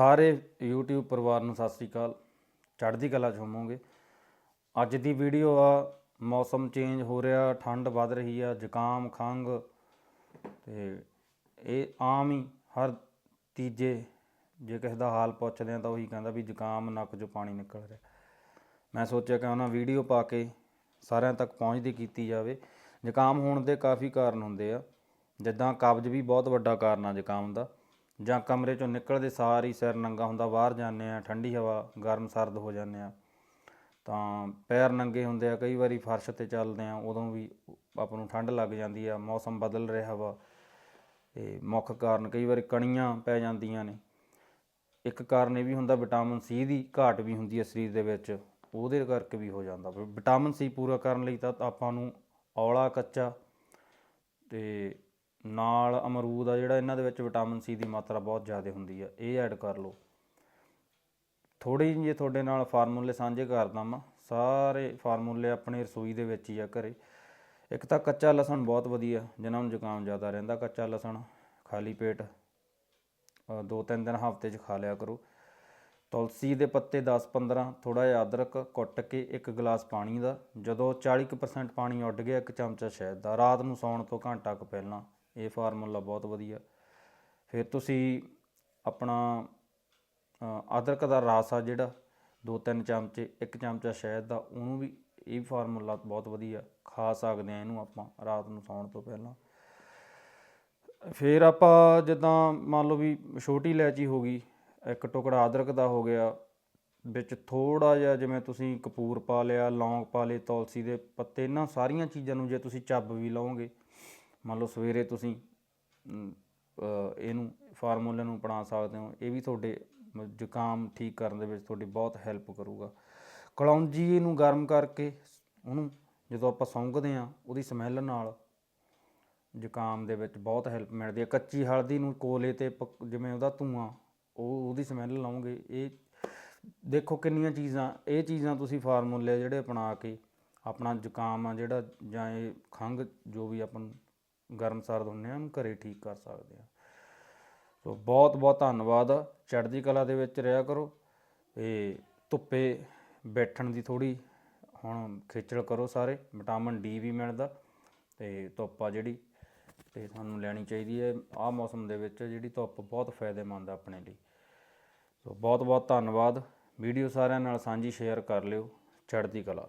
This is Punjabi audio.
ਸਾਰੇ YouTube ਪਰਿਵਾਰ ਨੂੰ ਸਤਿ ਸ੍ਰੀ ਅਕਾਲ। ਚੜ੍ਹਦੀ ਕਲਾ ਚ ਹੋਵੋਗੇ। ਅੱਜ ਦੀ ਵੀਡੀਓ ਆ, ਮੌਸਮ ਚੇਂਜ ਹੋ ਰਿਹਾ, ਠੰਡ ਵੱਧ ਰਹੀ ਆ, ਜ਼ੁਕਾਮ, ਖੰਘ। ਤੇ ਇਹ ਆਮ ਹੀ ਹਰ ਤੀਜੇ ਜੇ ਕਿਸੇ ਦਾ ਹਾਲ ਪੁੱਛਦੇ ਆ ਤਾਂ ਉਹੀ ਕਹਿੰਦਾ ਵੀ ਜ਼ੁਕਾਮ ਨੱਕ 'ਚੋਂ ਪਾਣੀ ਨਿਕਲ ਰਿਹਾ। ਮੈਂ ਸੋਚਿਆ ਕਿ ਉਹਨਾਂ ਵੀਡੀਓ ਪਾ ਕੇ ਸਾਰਿਆਂ ਤੱਕ ਪਹੁੰਚਦੀ ਕੀਤੀ ਜਾਵੇ। ਜ਼ੁਕਾਮ ਹੋਣ ਦੇ ਕਾਫੀ ਕਾਰਨ ਹੁੰਦੇ ਆ। ਜਿੱਦਾਂ ਕਬਜ਼ ਵੀ ਬਹੁਤ ਵੱਡਾ ਕਾਰਨ ਆ ਜ਼ੁਕਾਮ ਦਾ। ਜਾਂ ਕਮਰੇ ਚੋਂ ਨਿਕਲਦੇ ਸਾਰ ਹੀ ਸਿਰ ਨੰਗਾ ਹੁੰਦਾ, ਬਾਹਰ ਜਾਂਦੇ ਆ ਠੰਡੀ ਹਵਾ, ਗਰਮ ਸਰਦ ਹੋ ਜਾਂਦੇ ਆ ਤਾਂ ਪੈਰ ਨੰਗੇ ਹੁੰਦੇ ਆ, ਕਈ ਵਾਰੀ ਫਰਸ਼ ਤੇ ਚੱਲਦੇ ਆ ਉਦੋਂ ਵੀ ਆਪਾਂ ਨੂੰ ਠੰਡ ਲੱਗ ਜਾਂਦੀ ਆ, ਮੌਸਮ ਬਦਲ ਰਿਹਾ ਵਾ। ਤੇ ਮੁੱਖ ਕਾਰਨ ਕਈ ਵਾਰੀ ਕਣੀਆਂ ਪੈ ਜਾਂਦੀਆਂ ਨੇ। ਇੱਕ ਕਾਰਨ ਇਹ ਵੀ ਹੁੰਦਾ, ਵਿਟਾਮਿਨ ਸੀ ਦੀ ਘਾਟ ਵੀ ਹੁੰਦੀ ਹੈ ਸਰੀਰ ਦੇ ਵਿੱਚ, ਉਹਦੇ ਕਰਕੇ ਵੀ ਹੋ ਜਾਂਦਾ। ਵਿਟਾਮਿਨ ਸੀ ਪੂਰਾ ਕਰਨ ਲਈ ਤਾਂ ਆਪਾਂ ਨੂੰ ਔਲਾ ਕੱਚਾ ਤੇ ਨਾਲ ਅਮਰੂਦ ਆ ਜਿਹੜਾ ਇਹਨਾਂ ਦੇ ਵਿੱਚ ਵਿਟਾਮਿਨ ਸੀ ਦੀ ਮਾਤਰਾ ਬਹੁਤ ਜ਼ਿਆਦਾ ਹੁੰਦੀ ਆ, ਇਹ ਐਡ ਕਰ ਲਓ। ਥੋੜੇ ਜਿਹੇ ਤੁਹਾਡੇ ਨਾਲ ਫਾਰਮੂਲੇ ਸਾਂਝੇ ਕਰਦਾ ਮੈਂ ਸਾਰੇ ਫਾਰਮੂਲੇ ਆਪਣੇ ਰਸੋਈ ਦੇ ਵਿੱਚ ਹੀ ਆ ਘਰੇ। ਇੱਕ ਤਾਂ ਕੱਚਾ ਲਸਣ ਬਹੁਤ ਵਧੀਆ, ਜਿਨ੍ਹਾਂ ਨੂੰ ਜ਼ੁਕਾਮ ਜ਼ਿਆਦਾ ਰਹਿੰਦਾ ਕੱਚਾ ਲਸਣ, ਖਾਲੀ ਪੇਟ ਦੋ ਤਿੰਨ ਦਿਨ ਹਫ਼ਤੇ 'ਚ ਖਾ ਲਿਆ ਕਰੋ। ਤੁਲਸੀ ਦੇ ਪੱਤੇ 10-15 ਥੋੜਾ ਜਿਹਾ ਅਦਰਕ ਕੁੱਟ ਕੇ ਇੱਕ ਗਲਾਸ ਪਾਣੀ ਦਾ, ਜਦੋਂ 40% ਪਾਣੀ ਉੱਡ ਗਿਆ ਇੱਕ ਚਮਚਾ ਸ਼ਹਿਦ ਦਾ, ਰਾਤ ਨੂੰ ਸੌਣ ਤੋਂ ਘੰਟਾ ਕੁ ਪਹਿਲਾਂ। ਇਹ ਫਾਰਮੂਲਾ ਬਹੁਤ ਵਧੀਆ। ਫਿਰ ਤੁਸੀਂ ਆਪਣਾ ਅਦਰਕ ਦਾ ਰਸ ਆ ਜਿਹੜਾ, ਦੋ ਤਿੰਨ ਚਮਚੇ, ਇੱਕ ਚਮਚਾ ਸ਼ਹਿਦ ਦਾ, ਉਹਨੂੰ ਵੀ ਇਹ ਫਾਰਮੂਲਾ ਬਹੁਤ ਵਧੀਆ। ਖਾ ਸਕਦੇ ਆ ਇਹਨੂੰ ਆਪਾਂ ਰਾਤ ਨੂੰ ਸੌਣ ਤੋਂ ਪਹਿਲਾਂ। ਫਿਰ ਆਪਾਂ ਜਿੱਦਾਂ ਮੰਨ ਲਓ ਵੀ ਛੋਟੀ ਇਲਾਇਚੀ ਹੋ ਗਈ, ਇੱਕ ਟੁਕੜਾ ਅਦਰਕ ਦਾ ਹੋ ਗਿਆ, ਵਿੱਚ ਥੋੜਾ ਜਿਹਾ ਜਿਵੇਂ ਤੁਸੀਂ ਕਪੂਰ ਪਾ ਲਿਆ, ਲੌਂਗ ਪਾ ਲਏ, ਤੁਲਸੀ ਦੇ ਪੱਤੇ, ਇਹਨਾਂ ਸਾਰੀਆਂ ਚੀਜ਼ਾਂ ਨੂੰ ਜੇ ਤੁਸੀਂ ਚੱਬ ਵੀ ਲਓਗੇ ਮੰਨ ਲਓ ਸਵੇਰੇ ਤੁਸੀਂ ਇਹਨੂੰ ਫਾਰਮੂਲੇ ਨੂੰ ਅਪਣਾ ਸਕਦੇ ਹੋ, ਇਹ ਵੀ ਤੁਹਾਡੇ ਜ਼ੁਕਾਮ ਠੀਕ ਕਰਨ ਦੇ ਵਿੱਚ ਤੁਹਾਡੀ ਬਹੁਤ ਹੈਲਪ ਕਰੂਗਾ। ਕਲੌਂਜੀ ਨੂੰ ਗਰਮ ਕਰਕੇ ਉਹਨੂੰ ਜਦੋਂ ਆਪਾਂ ਸੁੰਘਦੇ ਆ ਉਹਦੀ ਸਮੈਲ ਨਾਲ ਜ਼ੁਕਾਮ ਦੇ ਵਿੱਚ ਬਹੁਤ ਹੈਲਪ ਮਿਲਦੀ ਹੈ। ਕੱਚੀ ਹਲਦੀ ਨੂੰ ਕੋਲੇ ਤੇ ਪਕ- ਜਿਵੇਂ ਉਹਦਾ ਧੂਆਂ, ਉਹ, ਉਹਦੀ ਸਮੈਲ ਲਾਉਂਗੇ ਇਹ ਦੇਖੋ ਕਿੰਨੀਆਂ ਚੀਜ਼ਾਂ, ਇਹ ਚੀਜ਼ਾਂ ਤੁਸੀਂ ਫਾਰਮੂਲੇ ਜਿਹੜੇ ਅਪਣਾ ਕੇ ਆਪਣਾ ਜ਼ੁਕਾਮ ਆ ਜਿਹੜਾ ਜਾਂ ਇਹ ਖੰਘ ਜੋ ਵੀ ਆਪਾਂ ਨੂੰ ਗਰਮ ਸਰਦ ਹੁੰਦੇ ਆ, ਉਹਨੂੰ ਘਰੇ ਠੀਕ ਕਰ ਸਕਦੇ ਆ। ਸੋ ਬਹੁਤ ਬਹੁਤ ਧੰਨਵਾਦ। ਚੜ੍ਹਦੀ ਕਲਾ ਦੇ ਵਿੱਚ ਰਿਹਾ ਕਰੋ ਤੇ ਧੁੱਪੇ ਬੈਠਣ ਦੀ ਥੋੜੀ ਹੁਣ ਖੇਚਲ ਕਰੋ ਸਾਰੇ। ਵਿਟਾਮਿਨ ਡੀ ਵੀ ਮਿਲਦਾ ਤੇ ਧੁੱਪ ਆ ਜਿਹੜੀ, ਤੇ ਸਾਨੂੰ ਲੈਣੀ ਚਾਹੀਦੀ ਹੈ। ਆਹ ਮੌਸਮ ਦੇ ਵਿੱਚ ਜਿਹੜੀ ਧੁੱਪ ਬਹੁਤ ਫਾਇਦੇਮੰਦ ਆ ਆਪਣੇ ਲਈ। ਸੋ ਬਹੁਤ ਬਹੁਤ ਧੰਨਵਾਦ। ਵੀਡੀਓ ਸਾਰਿਆਂ ਨਾਲ ਸਾਂਝੀ ਸ਼ੇਅਰ ਕਰ ਲਿਓ। ਚੜ੍ਹਦੀ ਕਲਾ।